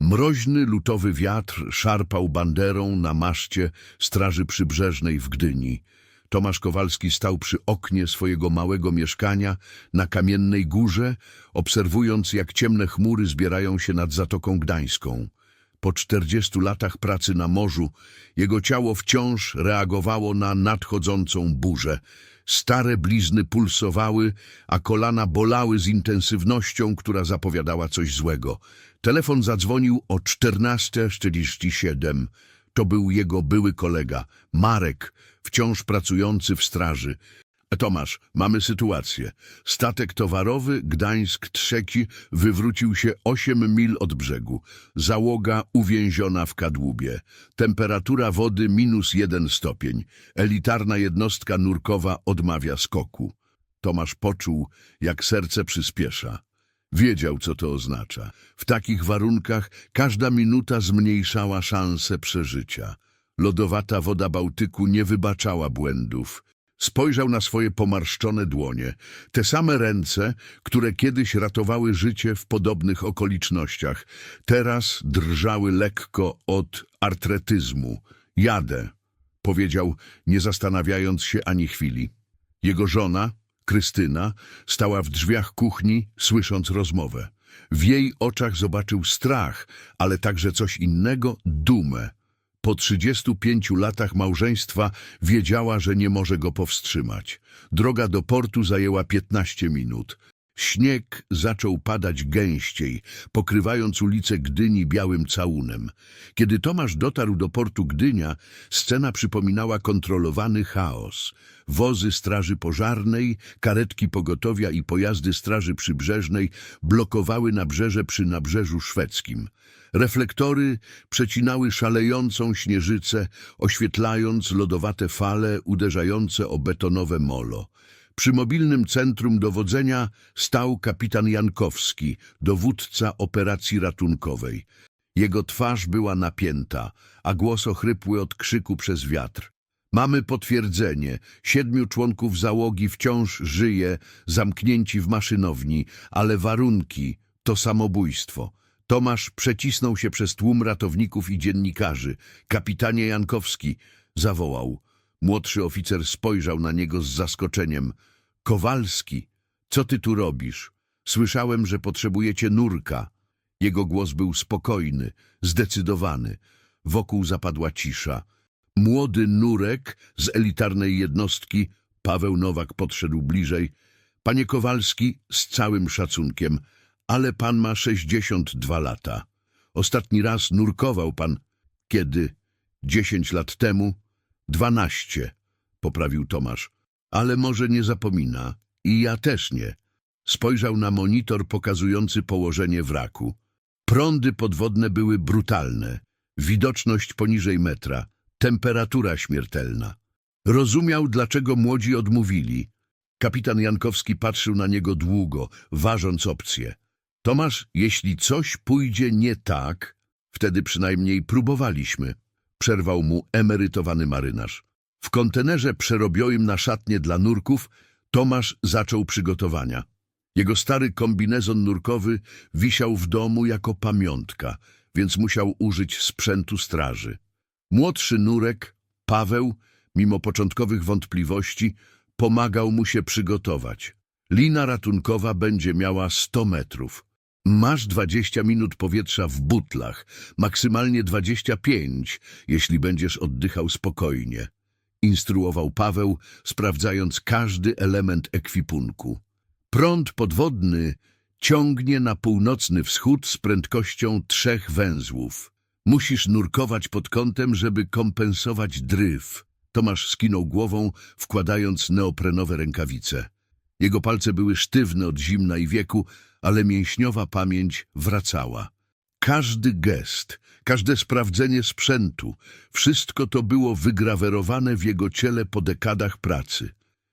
Mroźny, lutowy wiatr szarpał banderą na maszcie Straży Przybrzeżnej w Gdyni. Tomasz Kowalski stał przy oknie swojego małego mieszkania na Kamiennej Górze, obserwując jak ciemne chmury zbierają się nad Zatoką Gdańską. Po czterdziestu latach pracy na morzu jego ciało wciąż reagowało na nadchodzącą burzę. Stare blizny pulsowały, a kolana bolały z intensywnością, która zapowiadała coś złego. Telefon zadzwonił o 14.47. To był jego były kolega, Marek, wciąż pracujący w straży. Tomasz, mamy sytuację. Statek towarowy Gdańsk-Trzeci wywrócił się 8 mil od brzegu. Załoga uwięziona w kadłubie. Temperatura wody minus jeden stopień. Elitarna jednostka nurkowa odmawia skoku. Tomasz poczuł, jak serce przyspiesza. Wiedział, co to oznacza. W takich warunkach każda minuta zmniejszała szanse przeżycia. Lodowata woda Bałtyku nie wybaczała błędów. Spojrzał na swoje pomarszczone dłonie, te same ręce, które kiedyś ratowały życie w podobnych okolicznościach. Teraz drżały lekko od artretyzmu. Jadę, powiedział, nie zastanawiając się ani chwili. Jego żona, Krystyna, stała w drzwiach kuchni, słysząc rozmowę. W jej oczach zobaczył strach, ale także coś innego dumę. Po 35 latach małżeństwa wiedziała, że nie może go powstrzymać. Droga do portu zajęła 15 minut. Śnieg zaczął padać gęściej, pokrywając ulicę Gdyni białym całunem. Kiedy Tomasz dotarł do portu Gdynia, scena przypominała kontrolowany chaos. Wozy straży pożarnej, karetki pogotowia i pojazdy straży przybrzeżnej blokowały nabrzeże przy nabrzeżu szwedzkim. Reflektory przecinały szalejącą śnieżycę, oświetlając lodowate fale uderzające o betonowe molo. Przy mobilnym centrum dowodzenia stał kapitan Jankowski, dowódca operacji ratunkowej. Jego twarz była napięta, a głos ochrypły od krzyku przez wiatr. Mamy potwierdzenie. Siedmiu członków załogi wciąż żyje, zamknięci w maszynowni, ale warunki to samobójstwo. Tomasz przecisnął się przez tłum ratowników i dziennikarzy. Kapitanie Jankowski zawołał. Młodszy oficer spojrzał na niego z zaskoczeniem. Kowalski, co ty tu robisz? Słyszałem, że potrzebujecie nurka. Jego głos był spokojny, zdecydowany. Wokół zapadła cisza. Młody nurek z elitarnej jednostki, Paweł Nowak podszedł bliżej. Panie Kowalski, z całym szacunkiem, ale pan ma 62 lata. Ostatni raz nurkował pan, kiedy? Dziesięć lat temu? Dwanaście, poprawił Tomasz. Ale może nie zapomina. I ja też nie. Spojrzał na monitor pokazujący położenie wraku. Prądy podwodne były brutalne. Widoczność poniżej metra. Temperatura śmiertelna. Rozumiał, dlaczego młodzi odmówili. Kapitan Jankowski patrzył na niego długo, ważąc opcje. Tomasz, jeśli coś pójdzie nie tak, wtedy przynajmniej próbowaliśmy. Przerwał mu emerytowany marynarz. W kontenerze przerobionym na szatnie dla nurków Tomasz zaczął przygotowania. Jego stary kombinezon nurkowy wisiał w domu jako pamiątka, więc musiał użyć sprzętu straży. Młodszy nurek, Paweł, mimo początkowych wątpliwości, pomagał mu się przygotować. Lina ratunkowa będzie miała 100 metrów. Masz 20 minut powietrza w butlach, maksymalnie 25, jeśli będziesz oddychał spokojnie. Instruował Paweł, sprawdzając każdy element ekwipunku. Prąd podwodny ciągnie na północny wschód z prędkością trzech węzłów. Musisz nurkować pod kątem, żeby kompensować dryf. Tomasz skinął głową, wkładając neoprenowe rękawice. Jego palce były sztywne od zimna i wieku, ale mięśniowa pamięć wracała. Każdy gest, każde sprawdzenie sprzętu, wszystko to było wygrawerowane w jego ciele po dekadach pracy.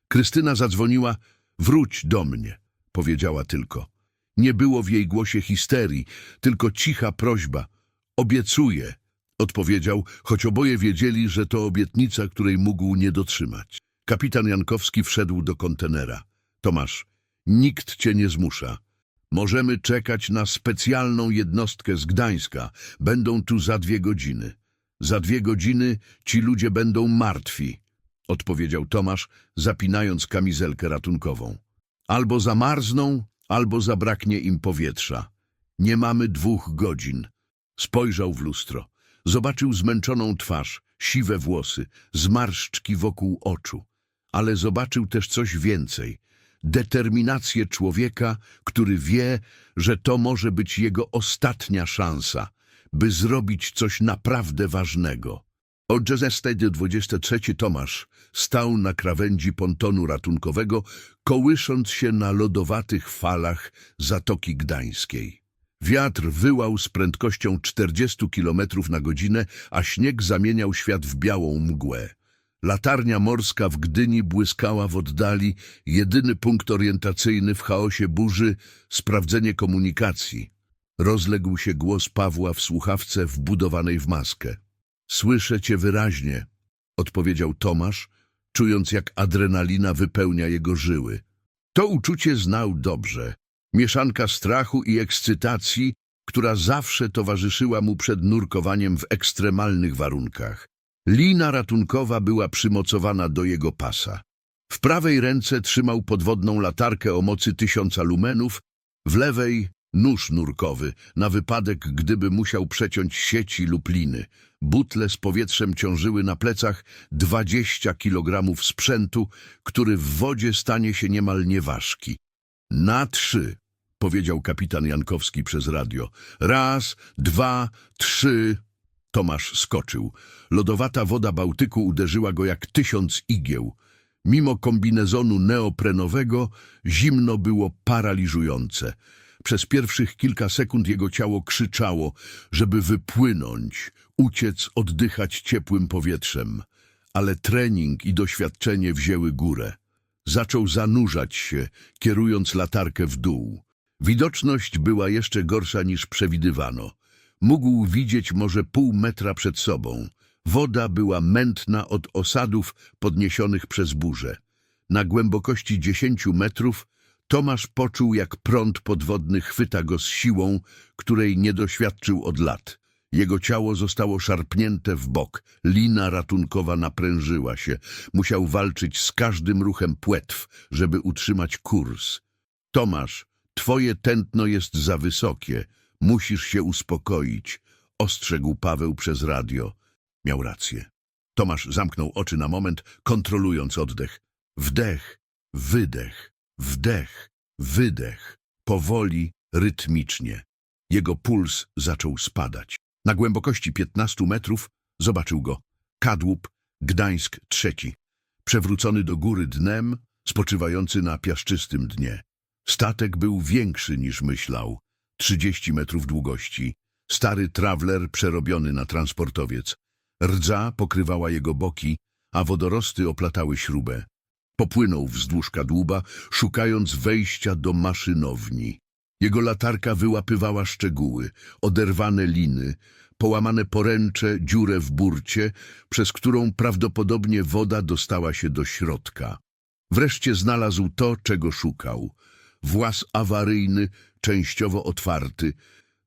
Krystyna zadzwoniła, wróć do mnie, powiedziała tylko. Nie było w jej głosie histerii, tylko cicha prośba. Obiecuję, odpowiedział, choć oboje wiedzieli, że to obietnica, której mógł nie dotrzymać. Kapitan Jankowski wszedł do kontenera. Tomasz, nikt cię nie zmusza. Możemy czekać na specjalną jednostkę z Gdańska. Będą tu za dwie godziny. Za dwie godziny ci ludzie będą martwi, odpowiedział Tomasz, zapinając kamizelkę ratunkową. Albo zamarzną, albo zabraknie im powietrza. Nie mamy dwóch godzin. Spojrzał w lustro. Zobaczył zmęczoną twarz, siwe włosy, zmarszczki wokół oczu. Ale zobaczył też coś więcej. Determinację człowieka, który wie, że to może być jego ostatnia szansa, by zrobić coś naprawdę ważnego. O 23 Tomasz stał na krawędzi pontonu ratunkowego, kołysząc się na lodowatych falach Zatoki Gdańskiej. Wiatr wyłał z prędkością 40 km na godzinę, a śnieg zamieniał świat w białą mgłę. Latarnia morska w Gdyni błyskała w oddali, jedyny punkt orientacyjny w chaosie burzy, sprawdzenie komunikacji. Rozległ się głos Pawła w słuchawce wbudowanej w maskę. Słyszę cię wyraźnie, odpowiedział Tomasz, czując jak adrenalina wypełnia jego żyły. To uczucie znał dobrze. Mieszanka strachu i ekscytacji, która zawsze towarzyszyła mu przed nurkowaniem w ekstremalnych warunkach. Lina ratunkowa była przymocowana do jego pasa. W prawej ręce trzymał podwodną latarkę o mocy tysiąca lumenów, w lewej nóż nurkowy, na wypadek, gdyby musiał przeciąć sieci lub liny. Butle z powietrzem ciążyły na plecach 20 kilogramów sprzętu, który w wodzie stanie się niemal nieważki. Na trzy, powiedział kapitan Jankowski przez radio. Raz, dwa, trzy. Tomasz skoczył. Lodowata woda Bałtyku uderzyła go jak tysiąc igieł. Mimo kombinezonu neoprenowego zimno było paraliżujące. Przez pierwszych kilka sekund jego ciało krzyczało, żeby wypłynąć, uciec, oddychać ciepłym powietrzem. Ale trening i doświadczenie wzięły górę. Zaczął zanurzać się, kierując latarkę w dół. Widoczność była jeszcze gorsza niż przewidywano. Mógł widzieć może pół metra przed sobą. Woda była mętna od osadów podniesionych przez burzę. Na głębokości dziesięciu metrów Tomasz poczuł, jak prąd podwodny chwyta go z siłą, której nie doświadczył od lat. Jego ciało zostało szarpnięte w bok. Lina ratunkowa naprężyła się. Musiał walczyć z każdym ruchem płetw, żeby utrzymać kurs. Tomasz, twoje tętno jest za wysokie. Musisz się uspokoić, ostrzegł Paweł przez radio. Miał rację. Tomasz zamknął oczy na moment, kontrolując oddech. Wdech, wydech, wdech, wydech. Powoli, rytmicznie. Jego puls zaczął spadać. Na głębokości 15 metrów zobaczył go. Kadłub, Gdańsk trzeci. Przewrócony do góry dnem, spoczywający na piaszczystym dnie. Statek był większy niż myślał. 30 metrów długości. Stary trawler przerobiony na transportowiec. Rdza pokrywała jego boki, a wodorosty oplatały śrubę. Popłynął wzdłuż kadłuba, szukając wejścia do maszynowni. Jego latarka wyłapywała szczegóły, oderwane liny, połamane poręcze, dziurę w burcie, przez którą prawdopodobnie woda dostała się do środka. Wreszcie znalazł to, czego szukał. Włas awaryjny, częściowo otwarty.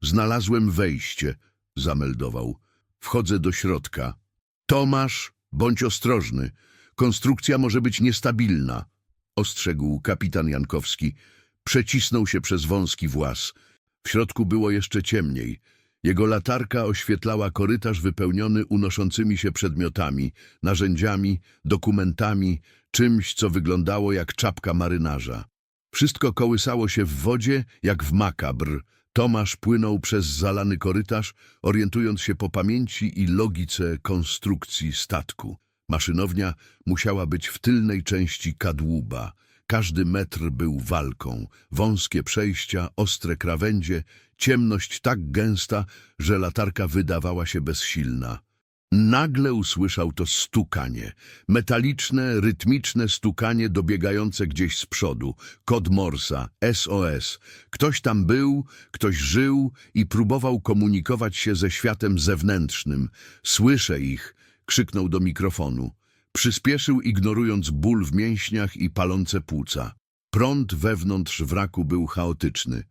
Znalazłem wejście, zameldował. Wchodzę do środka. Tomasz, bądź ostrożny. Konstrukcja może być niestabilna, ostrzegł kapitan Jankowski. Przecisnął się przez wąski włas. W środku było jeszcze ciemniej. Jego latarka oświetlała korytarz wypełniony unoszącymi się przedmiotami, narzędziami, dokumentami, czymś, co wyglądało jak czapka marynarza. Wszystko kołysało się w wodzie, jak w makabr. Tomasz płynął przez zalany korytarz, orientując się po pamięci i logice konstrukcji statku. Maszynownia musiała być w tylnej części kadłuba. Każdy metr był walką. Wąskie przejścia, ostre krawędzie, ciemność tak gęsta, że latarka wydawała się bezsilna. Nagle usłyszał to stukanie. Metaliczne, rytmiczne stukanie dobiegające gdzieś z przodu. Kod Morsa, SOS. Ktoś tam był, ktoś żył i próbował komunikować się ze światem zewnętrznym. Słyszę ich, krzyknął do mikrofonu. Przyspieszył, ignorując ból w mięśniach i palące płuca. Prąd wewnątrz wraku był chaotyczny.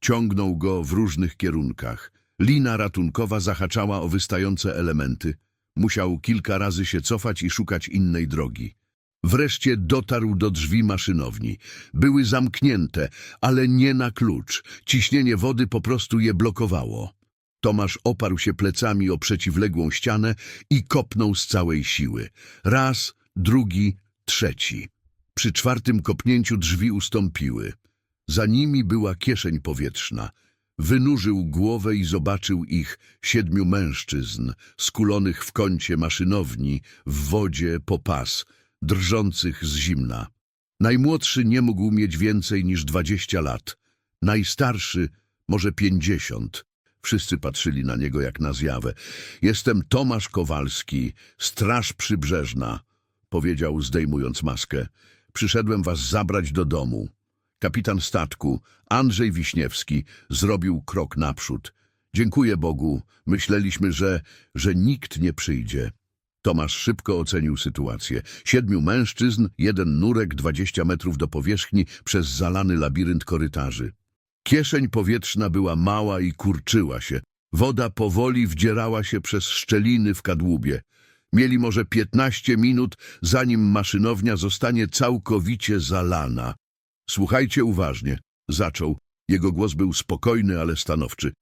Ciągnął go w różnych kierunkach. Lina ratunkowa zahaczała o wystające elementy. Musiał kilka razy się cofać i szukać innej drogi. Wreszcie dotarł do drzwi maszynowni. Były zamknięte, ale nie na klucz. Ciśnienie wody po prostu je blokowało. Tomasz oparł się plecami o przeciwległą ścianę i kopnął z całej siły. Raz, drugi, trzeci. Przy czwartym kopnięciu drzwi ustąpiły. Za nimi była kieszeń powietrzna. Wynurzył głowę i zobaczył ich, siedmiu mężczyzn, skulonych w kącie maszynowni, w wodzie po pas, drżących z zimna. Najmłodszy nie mógł mieć więcej niż dwadzieścia lat. Najstarszy może pięćdziesiąt. Wszyscy patrzyli na niego jak na zjawę. Jestem Tomasz Kowalski, Straż Przybrzeżna, powiedział zdejmując maskę. Przyszedłem was zabrać do domu. Kapitan statku, Andrzej Wiśniewski, zrobił krok naprzód. Dziękuję Bogu, myśleliśmy, że, że nikt nie przyjdzie. Tomasz szybko ocenił sytuację. Siedmiu mężczyzn, jeden nurek, dwadzieścia metrów do powierzchni przez zalany labirynt korytarzy. Kieszeń powietrzna była mała i kurczyła się. Woda powoli wdzierała się przez szczeliny w kadłubie. Mieli może piętnaście minut, zanim maszynownia zostanie całkowicie zalana. Słuchajcie uważnie, zaczął. Jego głos był spokojny, ale stanowczy.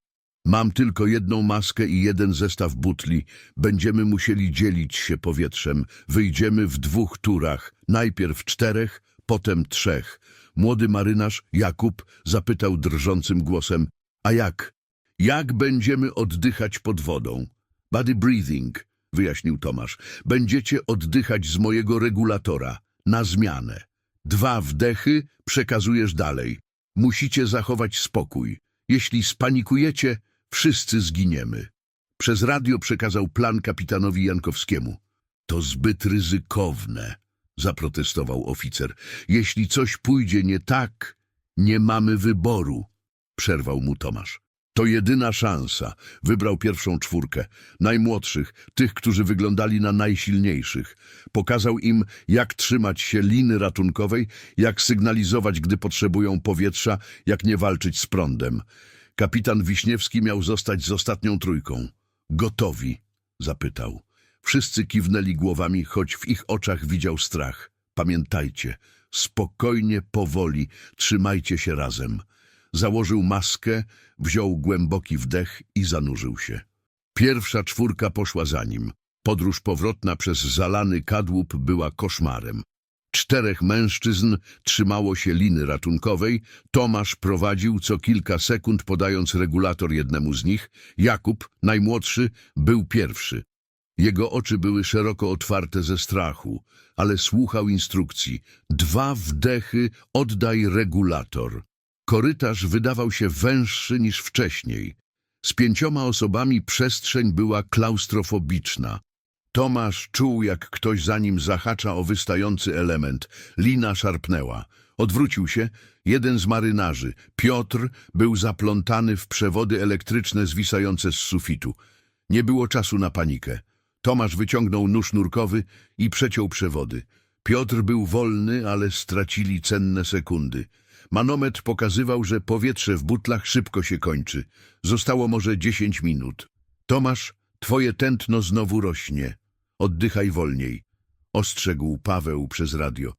Mam tylko jedną maskę i jeden zestaw butli. Będziemy musieli dzielić się powietrzem. Wyjdziemy w dwóch turach. Najpierw czterech, potem trzech. Młody marynarz, Jakub, zapytał drżącym głosem. A jak? Jak będziemy oddychać pod wodą? Body breathing, wyjaśnił Tomasz. Będziecie oddychać z mojego regulatora. Na zmianę. Dwa wdechy przekazujesz dalej. Musicie zachować spokój. Jeśli spanikujecie, wszyscy zginiemy. Przez radio przekazał plan kapitanowi Jankowskiemu. To zbyt ryzykowne, zaprotestował oficer. Jeśli coś pójdzie nie tak, nie mamy wyboru, przerwał mu Tomasz. To jedyna szansa. Wybrał pierwszą czwórkę, najmłodszych, tych, którzy wyglądali na najsilniejszych. Pokazał im, jak trzymać się liny ratunkowej, jak sygnalizować, gdy potrzebują powietrza, jak nie walczyć z prądem. Kapitan Wiśniewski miał zostać z ostatnią trójką. Gotowi? zapytał. Wszyscy kiwnęli głowami, choć w ich oczach widział strach. Pamiętajcie, spokojnie, powoli, trzymajcie się razem. Założył maskę, wziął głęboki wdech i zanurzył się. Pierwsza czwórka poszła za nim. Podróż powrotna przez zalany kadłub była koszmarem. Czterech mężczyzn trzymało się liny ratunkowej. Tomasz prowadził co kilka sekund, podając regulator jednemu z nich. Jakub, najmłodszy, był pierwszy. Jego oczy były szeroko otwarte ze strachu, ale słuchał instrukcji. Dwa wdechy, oddaj regulator. Korytarz wydawał się węższy niż wcześniej. Z pięcioma osobami przestrzeń była klaustrofobiczna. Tomasz czuł, jak ktoś za nim zahacza o wystający element. Lina szarpnęła. Odwrócił się. Jeden z marynarzy, Piotr, był zaplątany w przewody elektryczne zwisające z sufitu. Nie było czasu na panikę. Tomasz wyciągnął nóż nurkowy i przeciął przewody. Piotr był wolny, ale stracili cenne sekundy. Manometr pokazywał, że powietrze w butlach szybko się kończy. Zostało może dziesięć minut. Tomasz, twoje tętno znowu rośnie. Oddychaj wolniej. Ostrzegł Paweł przez radio.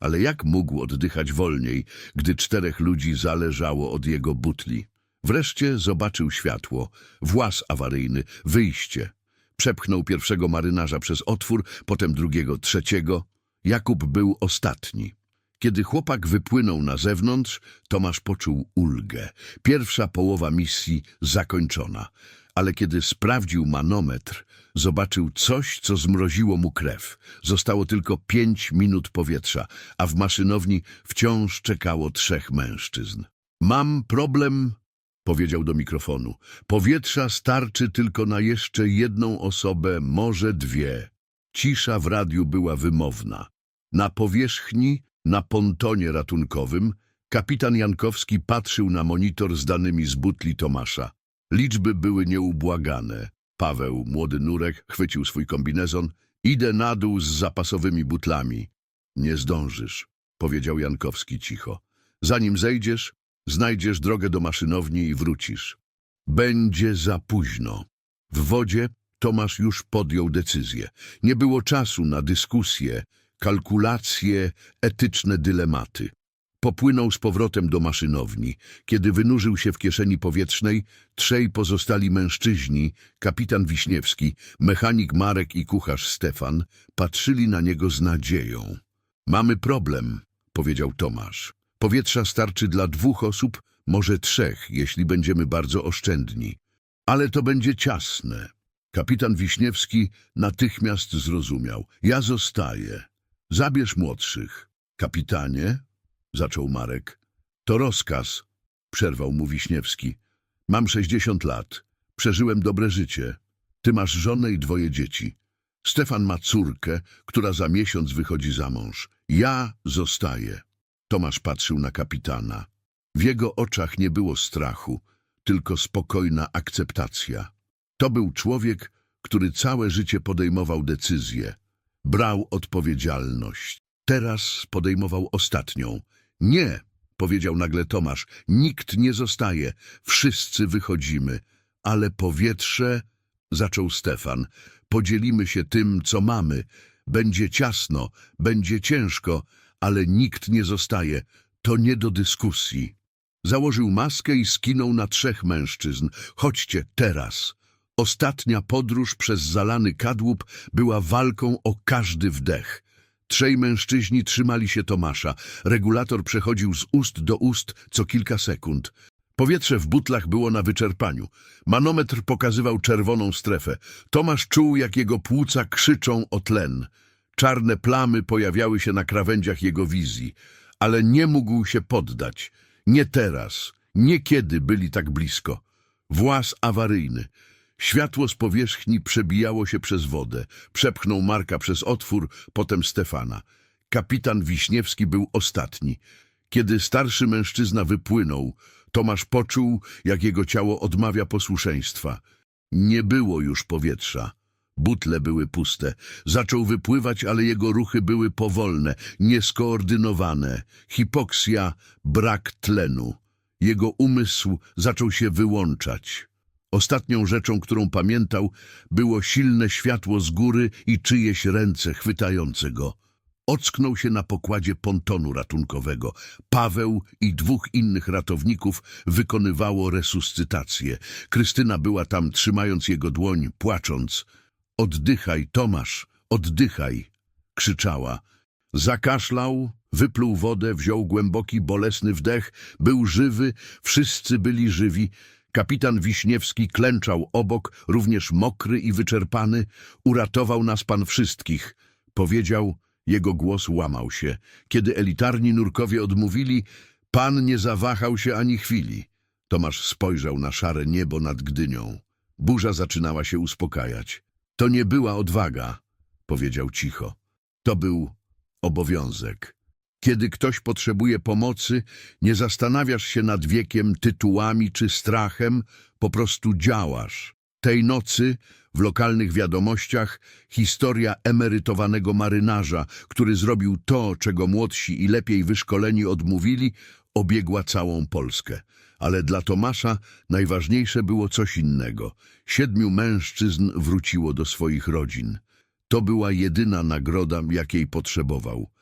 Ale jak mógł oddychać wolniej, gdy czterech ludzi zależało od jego butli? Wreszcie zobaczył światło, włas awaryjny, wyjście. Przepchnął pierwszego marynarza przez otwór, potem drugiego, trzeciego. Jakub był ostatni. Kiedy chłopak wypłynął na zewnątrz, Tomasz poczuł ulgę. Pierwsza połowa misji zakończona. Ale kiedy sprawdził manometr, zobaczył coś, co zmroziło mu krew. Zostało tylko pięć minut powietrza, a w maszynowni wciąż czekało trzech mężczyzn. Mam problem, powiedział do mikrofonu. Powietrza starczy tylko na jeszcze jedną osobę, może dwie. Cisza w radiu była wymowna. Na powierzchni, na pontonie ratunkowym, kapitan Jankowski patrzył na monitor z danymi z butli Tomasza. Liczby były nieubłagane. Paweł, młody nurek, chwycił swój kombinezon. Idę na dół z zapasowymi butlami. Nie zdążysz, powiedział Jankowski cicho. Zanim zejdziesz, Znajdziesz drogę do maszynowni i wrócisz. Będzie za późno. W wodzie Tomasz już podjął decyzję. Nie było czasu na dyskusje, kalkulacje, etyczne dylematy. Popłynął z powrotem do maszynowni. Kiedy wynurzył się w kieszeni powietrznej, trzej pozostali mężczyźni, kapitan Wiśniewski, mechanik Marek i kucharz Stefan, patrzyli na niego z nadzieją. Mamy problem, powiedział Tomasz. Powietrza starczy dla dwóch osób, może trzech, jeśli będziemy bardzo oszczędni. Ale to będzie ciasne. Kapitan Wiśniewski natychmiast zrozumiał. Ja zostaję. Zabierz młodszych. Kapitanie, zaczął Marek. To rozkaz, przerwał mu Wiśniewski. Mam sześćdziesiąt lat. Przeżyłem dobre życie. Ty masz żonę i dwoje dzieci. Stefan ma córkę, która za miesiąc wychodzi za mąż. Ja zostaję. Tomasz patrzył na kapitana. W jego oczach nie było strachu, tylko spokojna akceptacja. To był człowiek, który całe życie podejmował decyzje, brał odpowiedzialność. Teraz podejmował ostatnią. Nie, powiedział nagle Tomasz, nikt nie zostaje, wszyscy wychodzimy. Ale powietrze, zaczął Stefan, podzielimy się tym, co mamy. Będzie ciasno, będzie ciężko, ale nikt nie zostaje. To nie do dyskusji. Założył maskę i skinął na trzech mężczyzn. Chodźcie teraz. Ostatnia podróż przez zalany kadłub była walką o każdy wdech. Trzej mężczyźni trzymali się Tomasza. Regulator przechodził z ust do ust co kilka sekund. Powietrze w butlach było na wyczerpaniu. Manometr pokazywał czerwoną strefę. Tomasz czuł, jak jego płuca krzyczą o tlen. Czarne plamy pojawiały się na krawędziach jego wizji, ale nie mógł się poddać. Nie teraz, nie kiedy byli tak blisko. Włas awaryjny. Światło z powierzchni przebijało się przez wodę. Przepchnął Marka przez otwór, potem Stefana. Kapitan Wiśniewski był ostatni. Kiedy starszy mężczyzna wypłynął, Tomasz poczuł, jak jego ciało odmawia posłuszeństwa. Nie było już powietrza. Butle były puste. Zaczął wypływać, ale jego ruchy były powolne, nieskoordynowane. Hipoksja, brak tlenu. Jego umysł zaczął się wyłączać. Ostatnią rzeczą, którą pamiętał, było silne światło z góry i czyjeś ręce chwytające go. Ocknął się na pokładzie pontonu ratunkowego. Paweł i dwóch innych ratowników wykonywało resuscytację. Krystyna była tam, trzymając jego dłoń, płacząc. Oddychaj, Tomasz, oddychaj, krzyczała. Zakaszlał, wypluł wodę, wziął głęboki, bolesny wdech, był żywy, wszyscy byli żywi. Kapitan Wiśniewski klęczał obok, również mokry i wyczerpany. Uratował nas pan wszystkich. Powiedział, jego głos łamał się. Kiedy elitarni nurkowie odmówili, pan nie zawahał się ani chwili. Tomasz spojrzał na szare niebo nad Gdynią. Burza zaczynała się uspokajać. To nie była odwaga, powiedział cicho. To był obowiązek. Kiedy ktoś potrzebuje pomocy, nie zastanawiasz się nad wiekiem, tytułami czy strachem, po prostu działasz. Tej nocy w lokalnych wiadomościach historia emerytowanego marynarza, który zrobił to, czego młodsi i lepiej wyszkoleni odmówili, obiegła całą Polskę. Ale dla Tomasza najważniejsze było coś innego. Siedmiu mężczyzn wróciło do swoich rodzin. To była jedyna nagroda, jakiej potrzebował.